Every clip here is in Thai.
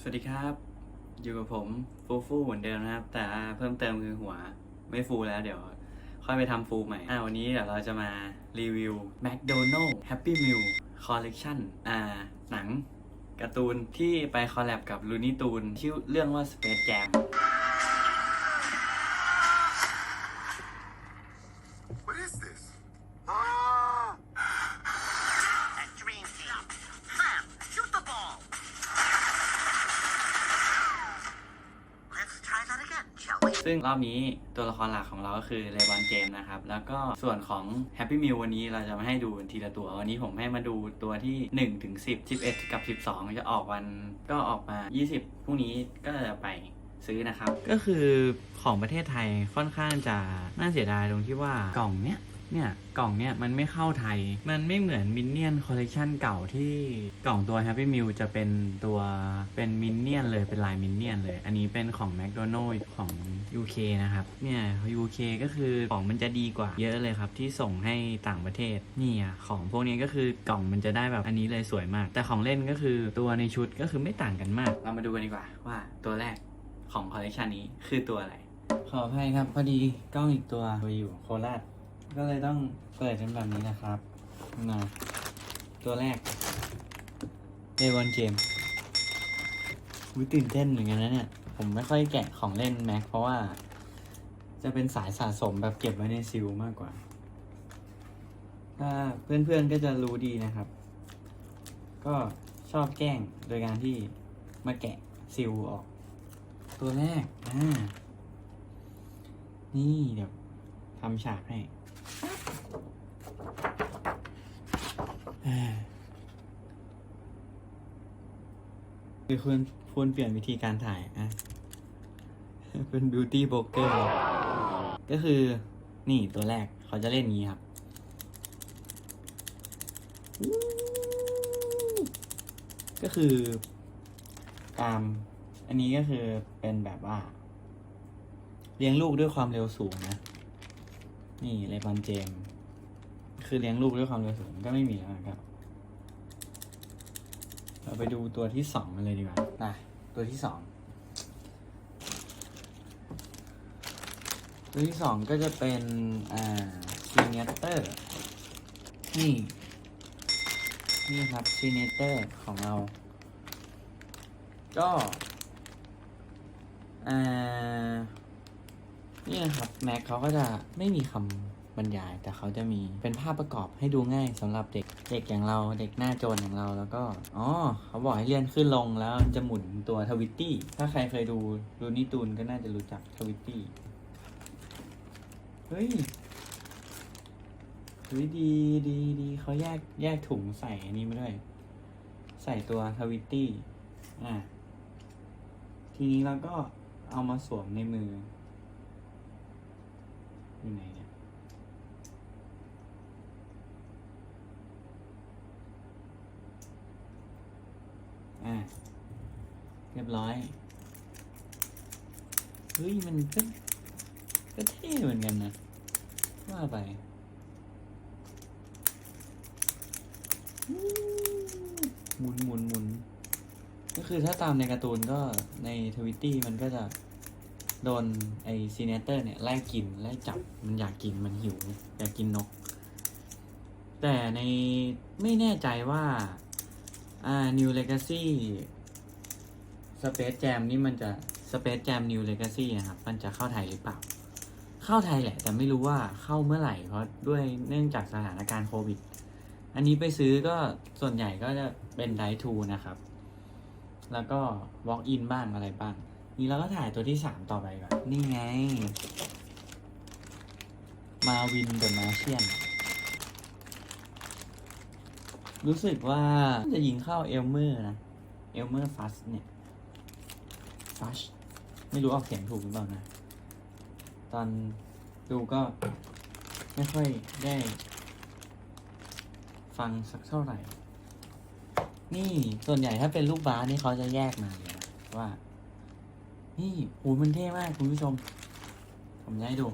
สวัสดีครับ อยู่กับผมฟูฟูเหมือนเดิมนะครับ แต่เพิ่มเติมคือหัวไม่ฟูแล้วเดี๋ยว ค่อยไปทำฟูใหม่อ่าวันนี้เดี๋ยวเราจะมารีวิว McDonald Happy Meal Collection อ่า หนังการ์ตูนที่ไปคอลแลบกับลูนี่ตูนชื่อเรื่องว่า Space Jam ซึ่งรอบนี้ตัวละครหลักของเราก็คือเลบอนเจมนะครับ แล้วก็ส่วนของแฮปปี้มิววันนี้เราจะมาให้ดูทีละตัว วันนี้ผมให้มาดูตัวที่ 1 ถึง 10 11 กับ 12 จะออกวันก็ออกมา 20พรุ่งนี้ก็จะไปซื้อนะครับ ก็คือของประเทศไทยค่อนข้างจะน่าเสียดายตรงที่ว่ากล่องเนี้ย เนี่ยกล่องเนี่ยมันไม่เข้าไทย มันไม่เหมือนมินเนี่ยนคอลเลกชันเก่าที่กล่องตัว Happy Meal จะเป็นตัวเป็นมินเนี่ยนเลยเป็นลายมินเนี่ยนเลย อันนี้เป็นของ McDonald ของ UK นะครับ เนี่ย UK ก็คือของมันจะดีกว่าเยอะเลยครับ ที่ส่งให้ต่างประเทศนี่อะของพวกนี้ก็คือกล่องมันจะได้แบบอันนี้เลยสวยมาก แต่ของเล่นก็คือตัวในชุดก็คือไม่ต่างกันมาก เรามาดูกันดีกว่าว่าตัวแรกของคอลเลกชันนี้คือตัวอะไร ขออภัยครับพอดีกล้องอีกตัวไปอยู่โคราช ก็เลยต้องเปิดเป็นแบบนี้นะครับนะตัวแรกเลบอนเจมวิตื่นเต้นเหมือนกันนะเนี่ย ผมไม่ค่อยแกะของเล่นแม็กเพราะว่า จะเป็นสายสะสมแบบเก็บไว้ในซิลมากกว่า ถ้าเพื่อนๆก็จะรู้ดีนะครับ ก็ชอบแกล้งโดยการที่มาแกะซิลออก ตัวแรกอ่านี่เดี๋ยวทำฉากให้ คือคุณคุณเปลี่ยนวิธีการถ่ายอะเป็นบิวตี้โบเกอร์ก็คือนี่ตัวแรกเขาจะเล่นงนี้ครับ ก็คือ ตาม อันนี้ก็คือเป็นแบบว่า เลี้ยงลูกด้วยความเร็วสูงนะ นี่เลบอนเจม คือเลี้ยงลูกด้วยความเร็วสูงก็ไม่มีแล้วนะครับ เราไปดูตัวที่สองกันเลยดีกว่านะตัวที่สองตัวที่สองก็จะเป็น อ่าซีเนเตอร์ นี่ นี่ครับซีเนเตอร์ของเรา ก็ อ่า นี่นะครับ แม็กเขาก็จะไม่มีคำ บรรยาย แต่เขาจะมีเป็นภาพประกอบให้ดูง่ายสำหรับเด็กเด็กอย่างเราเด็กหน้าโจรอย่างเราแล้วก็อ๋อเขาบอกให้เลื่อนขึ้นลงแล้วจะหมุนตัวทวิตตี้ถ้าใครเคยดูดูนี่ตูนก็น่าจะรู้จักทวิตตี้เฮ้ยเฮ้ยดีดีดีเขาแยกแยกถุงใส่อันนี้มาด้วย ใส่ตัวทวิตตี้อะทีนี้เราก็เอามาสวมในมืออยู่ไหนเนี่ย อะเรียบร้อย เฮ้ย มันก็ก็เท่เหมือนกันนะ ว่าไปหมุนหมุนหมุนก็คือถ้าตามในการ์ตูนก็ในทวิตตี้มันก็จะโดนไอซีเนเตอร์เนี่ย ไล่กิน ไล่จับ มันอยากกินมันหิว อยากกินนก แต่ในไม่แน่ใจว่า อ่า New Legacy Space Jam นี่มันจะ Space Jam New Legacy นะครับ มันจะเข้าไทยหรือเปล่า เข้าไทยแหละ แต่ไม่รู้ว่าเข้าเมื่อไหร่ เพราะด้วยเนื่องจากสถานการณ์โควิด อันนี้ไปซื้อก็ส่วนใหญ่ก็จะเป็นไดทูนะครับ แล้วก็ walk in บ้างอะไรบ้าง นี่เราก็ถ่ายตัวที่สามต่อไปก่อน นี่ไง มาวินเดอะมาเชียน รู้สึกว่าจะยิงเข้าเอลเมอร์นะ เอลเมอร์ฟัสเนี่ย ฟัชไม่รู้ออกเสียงถูกหรือเปล่านะ ตอนดูก็ไม่ค่อยได้ ฟังสักเท่าไหร่ นี่ส่วนใหญ่ถ้าเป็นลูกบาสนี่เขาจะแยกมาเลยว่า นี่โหูมันเท่มากคุณผู้ชม ผมจะให้ดู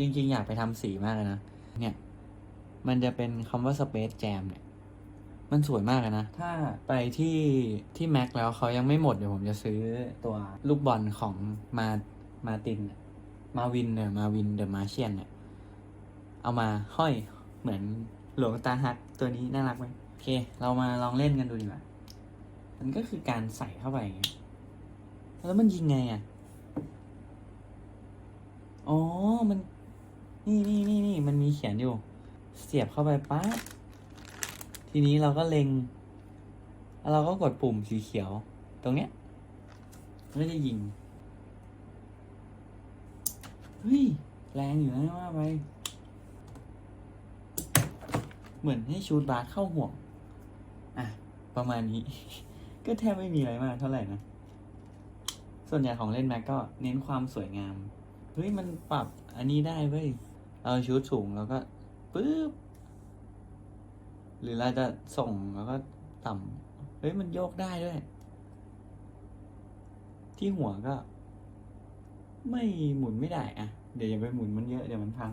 จริงๆ อยากไปทำสีมากเลยนะ เนี่ย มันจะเป็นคำว่า Space Jam เนี่ย มันสวยมากเลยนะ ถ้าไปที่ที่แม็กแล้วเขายังไม่หมดเดี๋ยวผมจะซื้อตัวลูกบอลของมามาตินมาวินเนี่ยมาวินเดอะมาเชียนเนี่ยเอามาห้อยเหมือนหลวงตาฮักตัวนี้น่ารักไหมโอเค เรามาลองเล่นกันดูดีกว่ามันก็คือการใส่เข้าไปอย่างเงี้ยแล้วมันยิงไงอะ อ๋อ มัน นี่นี่นี่นี่ มันมีเขียนอยู่ เสียบเข้าไปปั๊บ ทีนี้เราก็เล็ง เราก็กดปุ่มสีเขียว ตรงเนี้ยมันก็จะยิง เฮ้ย แรงอยู่นะว่าไป เหมือนให้ชูดบาสเข้าห่วง อะ ประมาณนี้ ก็แทบไม่มีอะไรมากเท่าไหร่นะ ส่วนใหญ่ของเล่นแม็กก็เน้นความสวยงาม เฮ้ย มันปรับอันนี้ได้เว้ยเราชูดสูงแล้วก็ปึ๊บ หรือเราจะส่งแล้วก็ต่ำเฮ้ยมันโยกได้ด้วย ที่หัวก็ ไม่หมุนไม่ได้อะเดี๋ยวอย่าไปหมุนมันเยอะเดี๋ยวมันพัง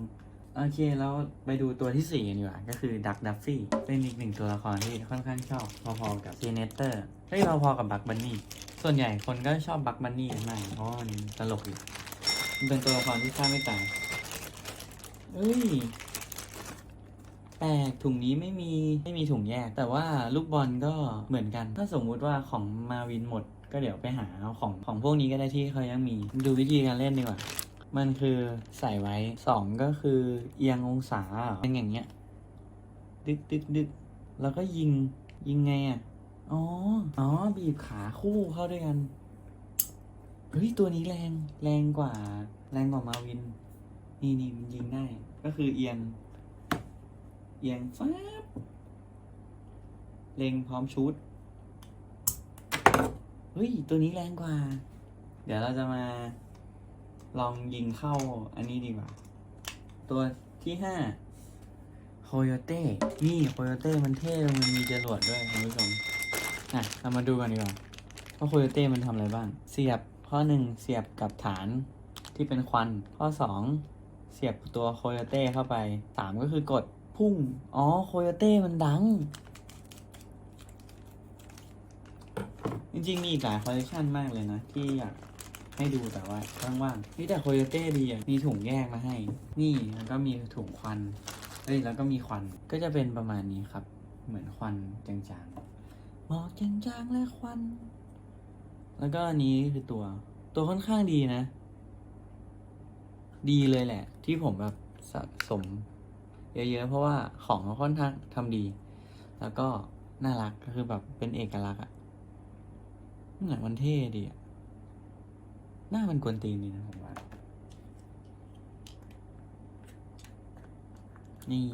โอเคแล้วไปดูตัวที่สี่กันดีกว่า ก็คือดักดัฟฟี่เป็นอีกหนึ่งตัวละครที่ค่อนข้างชอบพอๆกับเจเนเตอร์เฮ้ยเราพอกับบักบันนี่ส่วนใหญ่คนก็ชอบบักบันนี่มากเพราะว่ามันตลกอยู่มันเป็นตัวละครที่ฆ่าไม่ตายเอ้ย แปลกถุงนี้ไม่มีไม่มีถุงแยก แต่ว่าลูกบอลก็เหมือนกัน ถ้าสมมุติว่าของมาวินหมด ก็เดี๋ยวไปหาของของพวกนี้ก็ได้ที่เขายังมี ดูวิธีการเล่นดีกว่า มันคือใส่ไว้สองก็คือเอียงองศาเป็นอย่างเงี้ย ดึกดึกดึกแล้วก็ยิงยิงไงอะ อ๋อ อ๋อ บีบขาคู่เข้าด้วยกัน เฮ้ย ตัวนี้แรง แรงกว่า แรงกว่ามาวิน นี่นี่มันยิงได้ ก็คือเอียง เอียงฟ้าบเล็งพร้อมชุด เฮ้ย ตัวนี้แรงกว่า เดี๋ยวเราจะมา ลองยิงเข้าอันนี้ดีกว่า ตัวที่ห้าโคโยเต้ นี่โคโยเต้มันเท่ มันมีจรวดด้วยคุณผู้ชมอะเรามาดูกันดีกว่าว่าโคโยเต้มันทำอะไรบ้าง เสียบข้อหนึ่งเสียบกับฐานที่เป็นควัน ข้อสองเสียบตัวโคโยเต้เข้าไปสามก็คือกด พุ่ง อ๋อ โคโยเต้มันดัง จริงๆ มีอีกหลายคอลเลคชันมากเลยนะ ที่อยากให้ดูแต่ว่าว่างๆนี่แต่โคโยเต้ดีอะ มีถุงแยกมาให้ นี่แล้วก็มีถุงควันเอ้ยแล้วก็มีควันก็จะเป็นประมาณนี้ครับ เหมือนควันจางๆหมอกจางๆและควัน แล้วก็อันนี้คือตัว ตัวค่อนข้างดีนะ ดีเลยแหละ ที่ผมแบบสะสม เยอะๆ เพราะว่าของเขาค่อนข้างทำดี แล้วก็น่ารักก็คือแบบเป็นเอกลักษณ์อะเนี่ยมันเท่ดีอะหน้ามันกวนตีนดีนะผมว่า นี่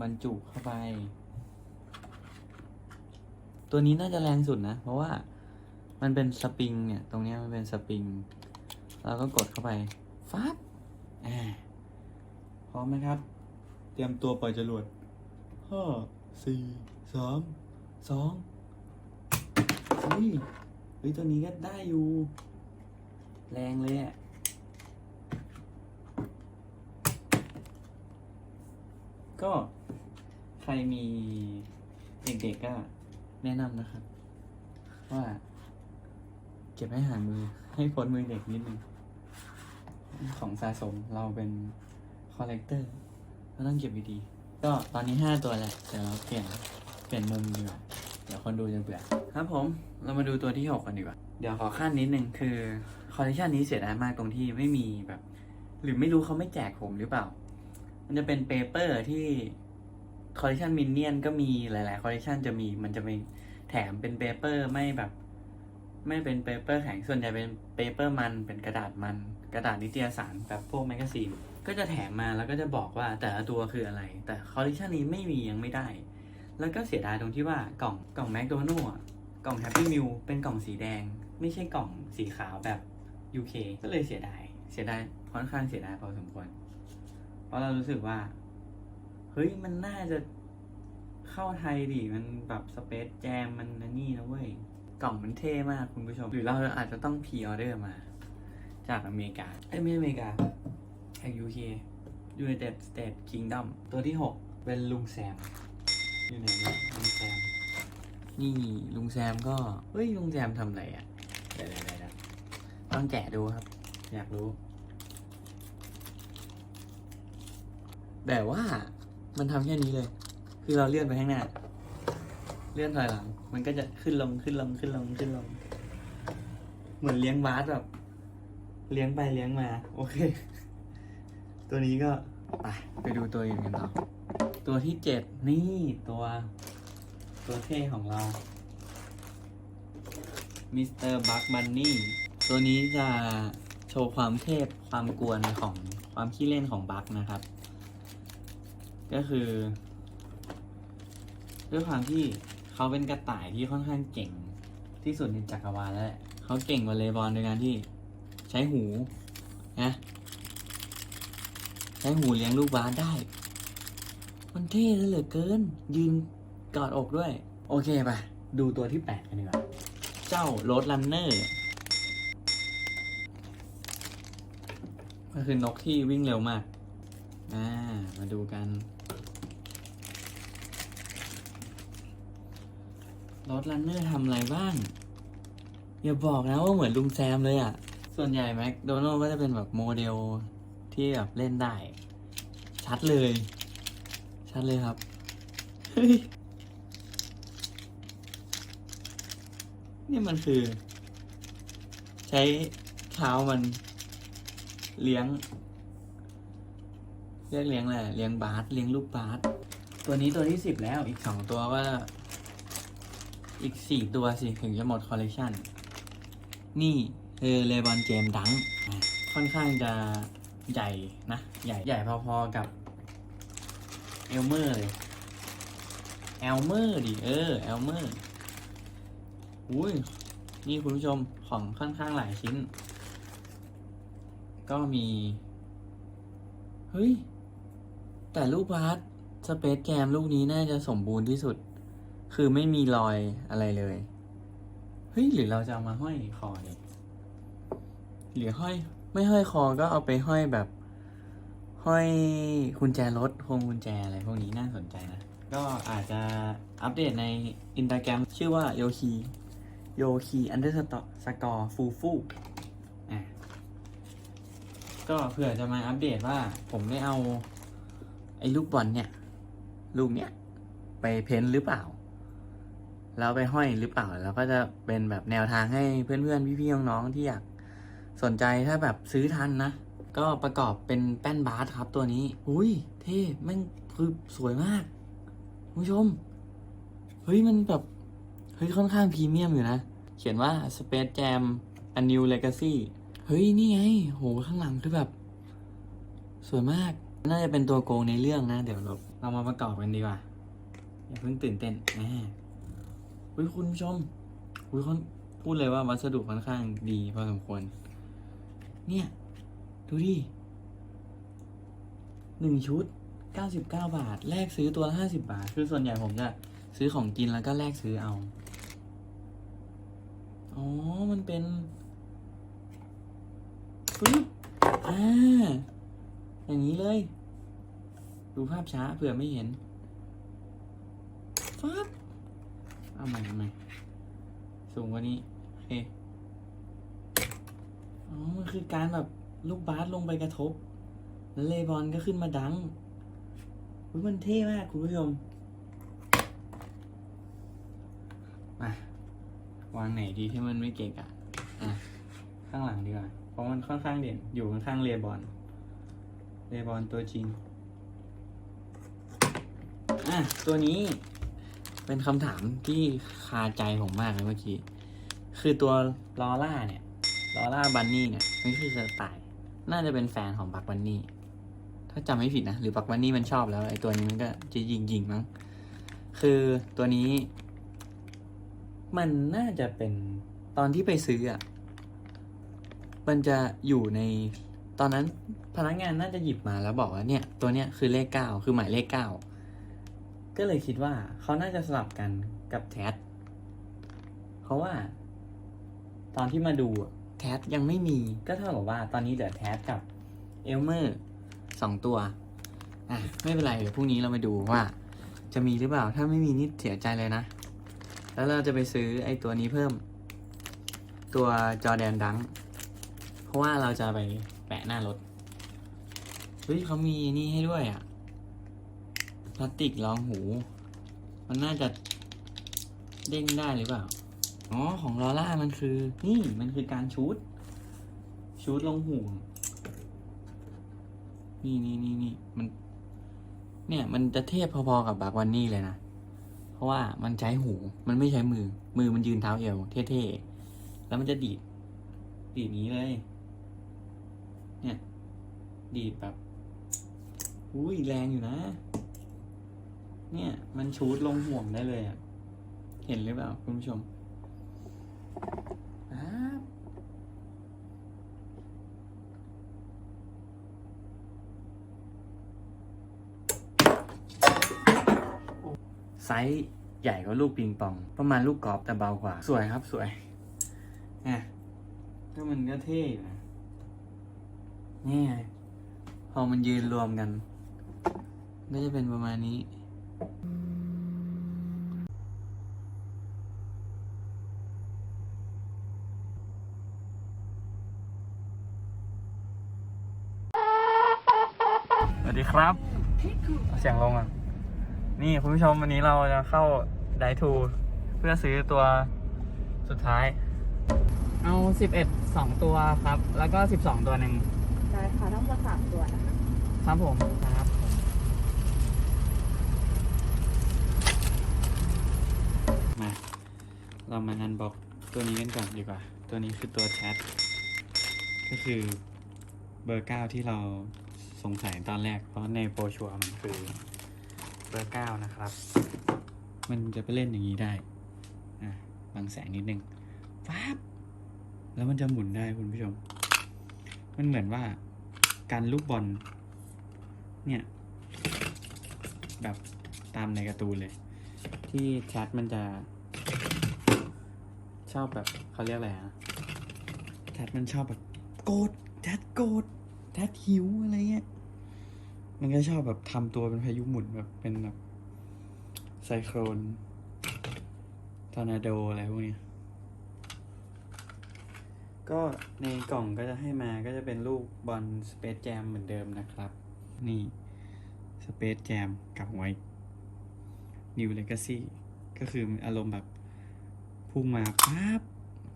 บรรจุเข้าไป ตัวนี้น่าจะแรงสุดนะ เพราะว่ามันเป็นสปริงเนี่ย ตรงนี้มันเป็นสปริง เราก็กดเข้าไป ฟับอ่า พร้อมไหมครับ เตรียมตัวปล่อยจรวดห้าสี่สามสองเฮ้ยเฮ้ยตัวนี้ก็ได้อยู่ แรงเลยอะก็ใครมีเด็กๆก็แนะนำนะครับ ว่า เก็บให้ห่างมือให้พ้นมือเด็กนิดนึงของสะสมเราเป็น อลเลกเตอร์ก็ต้องเก็บดีๆก็ตอนนี้ห้าตัวแหละเดี๋ยวเราเปลี่ยนเปลี่ยนมุมดีกว่าเดี๋ยวคนดูจะเบื่อครับผมเรามาดูตัวที่หกกันดีกว่า เดี๋ยวขอขั้นนิดนึงคือคอลเลคชันนี้เสียดายมากตรงที่ไม่มีแบบ หรือไม่รู้เขาไม่แจกผมหรือเปล่า มันจะเป็นเปเปอร์ที่คอลเลคชันมินเนี่ยนก็มีหลาย ๆ คอลเลคชันจะมีมันจะมีแถมเป็นเปเปอร์ไม่แบบ ไม่เป็นเปเปอร์แข็งส่วนใหญ่เป็นเปเปอร์มันเป็นกระดาษมัน กระดาษนิตยสารแบบพวกแมกกาซีน ก็จะแถมมาแล้วก็จะบอกว่าแต่ละตัวคืออะไร แต่คอลเลคชันนี้ไม่มียังไม่ได้ แล้วก็เสียดายตรงที่ว่ากล่องกล่องแมคโดนัลล์กล่องแฮปปี้มิลเป็นกล่องสีแดง ไม่ใช่กล่องสีขาวแบบ UK ก็เลยเสียดาย เสียดายค่อนข้างเสียดายพอสมควร เพราะเรารู้สึกว่า เฮ้ยมันน่าจะเข้าไทยดิ มันแบบสเปซแจมมันนี่นะเว้ย กล่องมันเท่มากคุณผู้ชม หรือเราอาจจะต้องพีออเดอร์มา จากอเมริกา เอ้ยไม่อเมริกา จาก UK United States Kingdom ตัวที่ 6 เป็นลุงแซม อยู่ไหนเนี่ยลุงแซม นี่ลุงแซมก็ เฮ้ย ลุงแซมทำอะไรอะเดี๋ยวเดี๋ยวเดี๋ยวต้องแกะดูครับ อยากรู้ แต่ว่ามันทำแค่นี้เลย คือเราเลื่อนไปข้างหน้า เลื่อนถอยหลัง มันก็จะขึ้นลงขึ้นลงขึ้นลงขึ้นลง เหมือนเลี้ยงบาสแบบ เลี้ยงไปเลี้ยงมา โอเค ตัวนี้ก็ไปไปดูตัวอื่นกันต่อ ตัวที่เจ็ดนี่ตัว ตัวเท่ของเรา มิสเตอร์บัคบันนี่ ตัวนี้จะโชว์ความเทพความกวนของความขี้เล่นของบัคนะครับ ก็คือ ด้วยความที่เขาเป็นกระต่ายที่ค่อนข้างเก่งที่สุดในจักรวาลแล้วแหละเขาเก่งว่าเลย์บอนโดยการที่ใช้หูนะ ใช้หูเลี้ยงลูกบาสได้ มันเท่เหลือเกิน ยืนกอดอกด้วย โอเคไปดูตัวที่แปดกันดีกว่า เจ้าโรดรันเนอร์ก็คือนกที่วิ่งเร็วมาก อ่า มาดูกันรถรันเนอร์ทำอะไรบ้าง อย่าบอกนะว่าเหมือนลุงแซมเลยอะ่ะ ส่วนใหญ่แม็กโดนัลก็จะเป็นแบบโมเดล ที่แบบเล่นได้ ชัดเลย ชัดเลยครับเฮ้ยนี่มันคือ ใช้เท้ามันเลี้ยง เรียกเลี้ยงอะไรเลี้ยงบาสเลี้ยงลูกบาสตัวนี้ตัวที่สิบแล้วอีกสองตัวก็ อีกสี่ตัวสิ ถึงจะหมดคอลเลกชันนี่คือเลบอนเจมดัง ค่อนข้างจะ ใหญ่นะ ใหญ่ใหญ่พอๆกับเอลเมอร์เลยเอลเมอร์ดิเออเอลเมอร์อุ้ยนี่คุณผู้ชมของค่อนข้างหลายชิ้น ก็มี เฮ้ย แต่ลูกบาสสเปซแจมลูกนี้น่าจะสมบูรณ์ที่สุด คือไม่มีรอยอะไรเลย เฮ้ย หรือเราจะเอามาห้อยคอเนี่ยหรือห้อย ไม่ห้อยคอก็เอาไปห้อยแบบ ห้อยกุญแจรถพวงกุญแจอะไรพวกนี้น่าสนใจนะ ก็อาจจะอัปเดตในอินสตาแกรมชื่อว่าโยคีโยคีอันเดอร์สกอร์ฟูฟูอะก็เผื่อจะมาอัปเดตว่าผมได้เอา ไอ้ลูกบอลเนี่ย ลูกเนี่ยไปเพ้นหรือเปล่า แล้วไปห้อยหรือเปล่า แล้วก็จะเป็นแบบแนวทางให้เพื่อนๆ พี่ๆ น้องๆ ที่อยาก สนใจถ้าแบบซื้อทันนะ ก็ประกอบเป็นแป้นบาสครับตัวนี้ อุ้ยเท่แม่งคือสวยมากคุณผู้ชม เฮ้ยมันแบบ เฮ้ยค่อนข้างพรีเมียมอยู่นะ เขียนว่า Space Jam A New Legacy เฮ้ย นี่ไง โห ข้างหลังคือแบบ สวยมาก น่าจะเป็นตัวโกงในเรื่องนะ เดี๋ยวเราเรามาประกอบกันดีกว่า อย่าเพิ่งตื่นเต้นแหมอุ้ยคุณผู้ชมอุ้ยคนพูดเลยว่าวัสดุค่อนข้างดีพอสมควร เนี่ย ดูดิหนึ่งชุดเก้าสิบเก้าบาท แลกซื้อตัวละห้าสิบาท คือส่วนใหญ่ผมจะซื้อของกินแล้วก็แลกซื้อเอา อ๋อ มันเป็นปึ๊บอ่า อย่างนี้เลย ดูภาพช้าเผื่อไม่เห็นฟับเอาใหม่เอาใหม่สูงกว่านี้ โอเคอ๋อ มันคือการแบบลูกบาสลงไปกระทบ แล้วเลบอนก็ขึ้นมาดังอุ๊ยมันเท่มากคุณผู้ชม มาวางไหนดีที่มันไม่เกะกะอะ ข้างหลังดีกว่า เพราะมันค่อนข้างเด่น อยู่ข้างๆเลบอน เลบอนตัวจริง อะ ตัวนี้เป็นคำถามที่คาใจผมมากเลยเมื่อกี้ คือตัวลอล่าเนี่ย ลอล่าบันนี่เนี่ยไมันคือสไตล์น่าจะเป็นแฟนของบักบันนี่ ถ้าจำไม่ผิดนะ หรือบักบันนี่มันชอบแล้วไอ้ตัวนี้มันก็จะยิงยิงมั้ง คือตัวนี้ มันน่าจะเป็นตอนที่ไปซื้ออะ มันจะอยู่ในตอนนั้นพนักงานน่าจะหยิบมาแล้วบอกว่าเนี่ย ตัวเนี้ยคือเลขเก้าคือหมายเลขเก้าก็เลยคิดว่าเขาน่าจะสลับกันกับแทสเพราะว่า ตอนที่มาดูอะ แทสยังไม่มีก็เท่ากับว่าตอนนี้เหลือแทสกับเอลเมอร์สองตัว อะ ไม่เป็นไร เดี๋ยวพรุ่งนี้เรามาดูว่า จะมีหรือเปล่า ถ้าไม่มีนี่เสียใจเลยนะ แล้วเราจะไปซื้อไอ้ตัวนี้เพิ่ม ตัวจอแดนดัง เพราะว่าเราจะไปแปะหน้ารถ เฮ้ยเขามีนี่ให้ด้วยอะ่ะ พลาสติกรองหู มันน่าจะเด้งได้หรือเปล่า อ๋อของลอร่ามันคือ นี่มันคือการชูดชูดลงหูนี่นี่นี่นี่มัน เนี่ย มันจะเทียบพอๆกับบากวันนี่เลยนะ เพราะว่ามันใช้หู มันไม่ใช้มือ มือมันยืนเท้าเอวเท่ๆ แล้วมันจะดีด ดีดนี้เลย เนี่ย ดีดแบบ อุ้ยแรงอยู่นะ เนี่ย มันชูดลงห่วงได้เลยอะ่ะ เห็นหรือเปล่าคุณผู้ชม ป๊าบไซส์ใหญ่กว่าลูกปิงปอง ประมาณลูกกอล์ฟแต่เบากว่า สวยครับสวยเนี่ยก็มันก็เท่อยู่นะนี่ไงพอมันยืนรวมกัน ก็จะเป็นประมาณนี้ สวัสดี ครับเอาเสียงลงอะ นี่คุณผู้ชมวันนี้เราจะเข้าไดทูเพื่อซื้อตัวสุดท้าย เอาสิบเอ็ดสองตัวครับ แล้วก็สิบสองตัวหนึ่งได้ค่ะทั้งหมดสามตัวนะคะครับผมครับมาเรามาอันบ็อกตัวนี้กันก่อนดีกว่า ตัวนี้คือตัวแชทก็คือเบอร์เก้าที่เรา สงสัยตอนแรก เพราะในโปรชัวร์มันคือเบอร์เก้านะครับ มันจะไปเล่นอย่างนี้ได้อะบางแสงนิดนึงฟ้าบแล้วมันจะหมุนได้คุณผู้ชม มันเหมือนว่าการลูกบอล เนี่ย แบบตามในการ์ตูนเลย ที่แชทมันจะชอบแบบเขาเรียกอะไรอะแชทมันชอบแบบโกรธแชทโกรธ แชทหิวอะไรเงี้ย มันก็ชอบแบบทำตัวเป็นพายุหมุนแบบเป็นแบบไซโครนทอร์นาโดอะไรพวกนี้ ก็ในกล่องก็จะให้มาก็จะเป็นลูกบอลสเปซแจมเหมือนเดิมนะครับ นี่สเปซแจมกับไว้ New Legacy ก็คืออารมณ์แบบพุ่งมาปั๊บ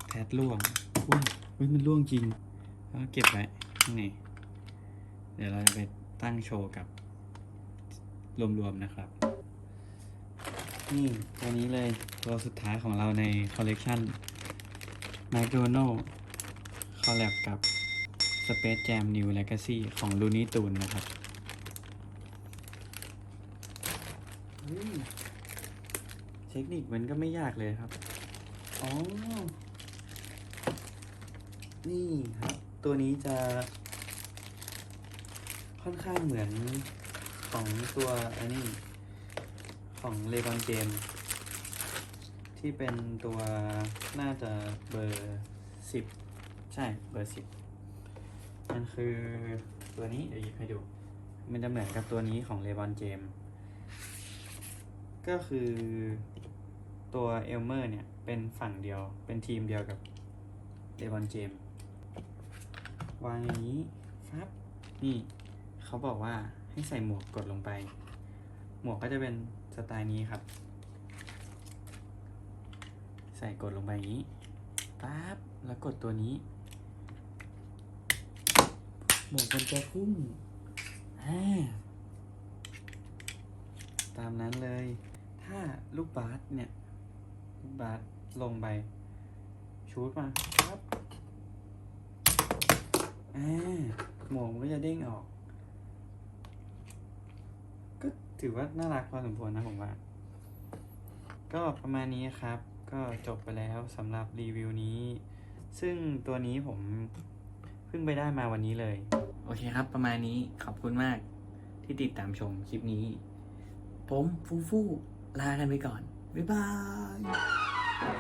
แทดล่วงอุ้ยมันล่วงจริง แล้วก็เก็บไว้ข้างใน เดี๋ยวเราจะไปตั้งโชว์กับรวมๆนะครับ นี่ตัวนี้เลยตัวสุดท้ายของเราในคอลเลกชัน McDonald คอลแลบกับ Space Jam New Legacy ของ Looney Tunes นะครับเฮ้ยเทคนิคมันก็ไม่ยากเลยครับ อ๋อ นี่ครับ ตัวนี้จะ ค่อนข้างเหมือนของตัวอันนี้ของเลบอนเจมที่เป็นตัวน่าจะเบอร์สิบใช่เบอร์สิบมันคือตัวนี้เดี๋ยวหยิบให้ดู มันจะเหมือนกับตัวนี้ของเลบอนเจมก็คือตัวเอลเมอร์เนี่ย เป็นฝั่งเดียวเป็นทีมเดียวกับเลบอนเจมวางอย่างนี้ครับนี่ เขาบอกว่าให้ใส่หมวกกดลงไป หมวกก็จะเป็นสไตล์นี้ครับ ใส่กดลงไปอย่างนี้ปั๊บแล้วกดตัวนี้ หมวกมันจะพุ่งอ่าตามนั้นเลย ถ้าลูกบาสเนี่ย ลูกบาสลงไป ชูดมาปั๊บอ่าหมวกมันก็จะเด้งออก ถือว่าน่ารักพอสมควรนะผมว่า ก็ประมาณนี้ครับ ก็จบไปแล้วสำหรับรีวิวนี้ ซึ่งตัวนี้ผมเพิ่งไปได้มาวันนี้เลย โอเคครับ ประมาณนี้ขอบคุณมากที่ติดตามชมคลิปนี้ ผมฟูฟูลากันไปก่อน บ๊ายบาย